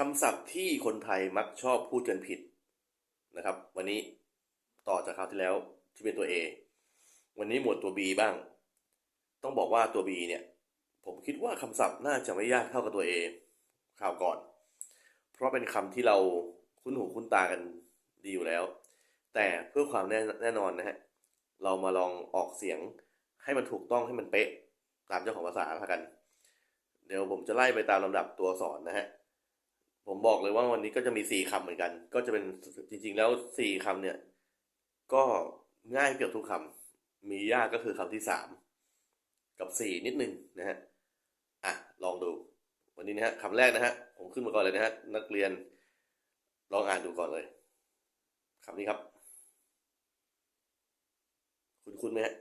คำศัพท์ที่คนไทยมักชอบพูดกันผิดนะครับ วันนี้ต่อจากคราวที่แล้วที่เป็นตัว A วันนี้หมวดตัว B บ้าง ต้องบอกว่าตัว B เนี่ย ผมคิดว่าคำศัพท์น่าจะไม่ยากเท่ากับตัว A คราวก่อน เพราะเป็นคำที่เราคุ้นหูคุ้นตากันดีอยู่แล้ว แต่เพื่อความแน่แนนอนนะฮะเรามาลองออกเสียงให้มันถูกต้องให้มันเป๊ะตามเจ้าของภาษาพากัน เดี๋ยวผมจะไล่ไปตามลำดับตัวสอนนะฮะ ผมบอกเลยว่าวันนี้ก็จะมีสี่คำเหมือนกัน ก็จะเป็นจริง ๆ แล้วสี่คำเนี่ย ก็ง่ายเกือบทุกคำมียากก็คือคำที่สามกับสี่นิดนึงนะฮะอะลองดู วันนี้นะฮะคำแรกนะฮะผมขึ้นมาก่อนเลยนะฮะนักเรียนลองอ่านดูก่อนเลยคำนี้ครับ คุณคุณไหมฮะ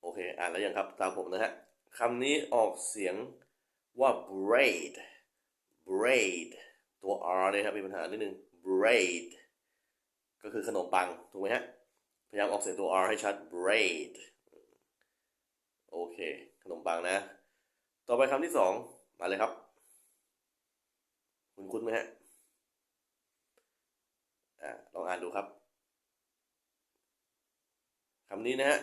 โอเค อ่านแล้วยังครับ ตามผมนะฮะคำนี้ออกเสียง ว่า braid braid ตัว r เนี่ยครับมีปัญหานิดนึง braid ก็คือขนมปัง ถูกไหมฮะ พยายามออกเสียงตัว r ให้ชัด braid โอเค ขนมปังนะ ต่อไปคำที่สองมาเลยครับ คุณคุ้นไหมฮะอ่าลองอ่านดูครับคำนี้นะฮะ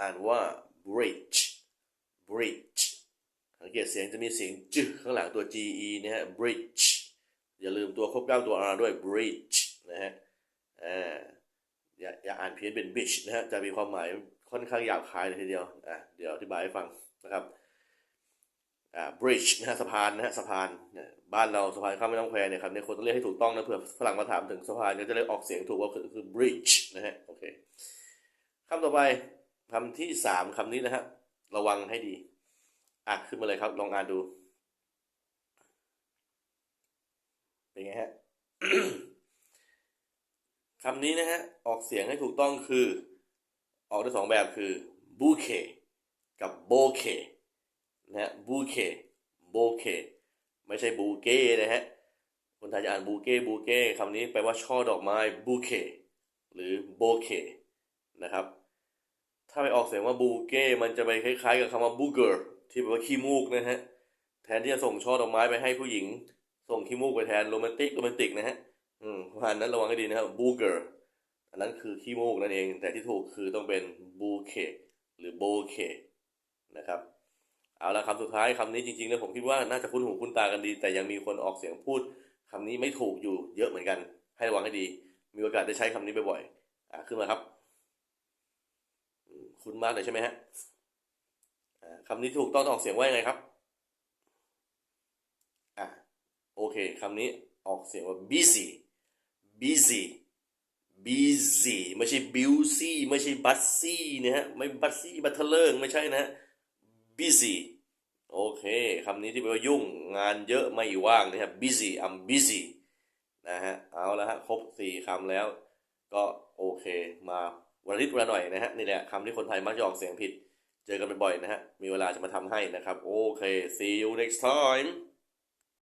อ่านว่า bridge bridge สังเกตเสียงจะมีเสียงจึข้างหลังตัว ge นะฮะ bridge อย่าลืมตัวครบเก้าตัว r ด้วย bridge นะฮะอ่าอย่าอย่าอ่านเพี้ยนเป็น bitch นะฮะจะมีความหมายค่อนข้างหยาบคายเลยทีเดียวอะเดี๋ยวอธิบายให้ฟังนะครับอ่า bridge นะฮะสะพานนะฮะสะพานเนี่ยบ้านเราสะพานข้ามแม่น้ำแควเนี่ยครับเนี่ยคนต้องเรียกให้ถูกต้องนะเผื่อฝรั่งมาถามถึงสะพานก็จะได้ออกเสียงถูกว่าคือคือ bridge นะฮะโอเคคำต่อไปคำที่สามคำนี้นะฮะระวังให้ดี อะขึ้นมาเลยครับ ลองอ่านดู เป็นไงฮะคำนี้นะฮะ ออกเสียงให้ถูกต้องคือ ออกได้สองแบบคือ bouquet กับ bouquet นะฮะ bouquet bouquet ไม่ใช่บูเก้นะฮะคนไทยจะอ่านบูเก้บูเก้คำนี้แปลว่าช่อดอกไม้ bouquet หรือ bouquet นะครับ ถ้าไปออกเสียงว่าบูเก้มันจะไปคล้ายๆกับคำว่าบูเกอร์ ที่แปลว่าขี้มูกนะฮะ แทนที่จะส่งช่อดอกไม้ไปให้ผู้หญิง ส่งขี้มูกไปแทนโรแมนติกโรแมนติกนะฮะ อืมเพราะนั้นระวังให้ดีนะครับบูเกอร์อันนั้นคือขี้มูกนั่นเอง แต่ที่ถูกคือต้องเป็นบูเคหรือโบเคนะครับ เอาละคำสุดท้ายคำนี้จริงๆแล้วผมคิดว่าน่าจะคุ้นหูคุ้นตากันดี แต่ยังมีคนออกเสียงพูดคำนี้ไม่ถูกอยู่เยอะเหมือนกัน ให้ระวังให้ดี มีโอกาสได้ใช้คำนี้บ่อยๆอะขึ้นมาครับ คุ้นมากเลยใช่ไหมฮะ คำนี้ถูกต้องออกเสียงว่ายังไงครับ อะโอเคคำนี้ออกเสียงว่า busy busy busy ไม่ใช่ busy ไม่ใช่ busy นะฮะ ไม่ busy บัตเทเลอร์ไม่ใช่นะ busy โอเคคำนี้ที่แปลว่ายุ่งงานเยอะไม่ว่างนะครับ busy I'm busy นะฮะ เอาละฮะ ครบสี่คำแล้ว ก็โอเค มาวันละนิดวันหน่อยนะฮะ นี่แหละคำที่คนไทยมักจะออกเสียงผิด เจอกันบ่อยๆนะฮะ มีเวลาจะมาทำให้นะครับ โอเค see you next time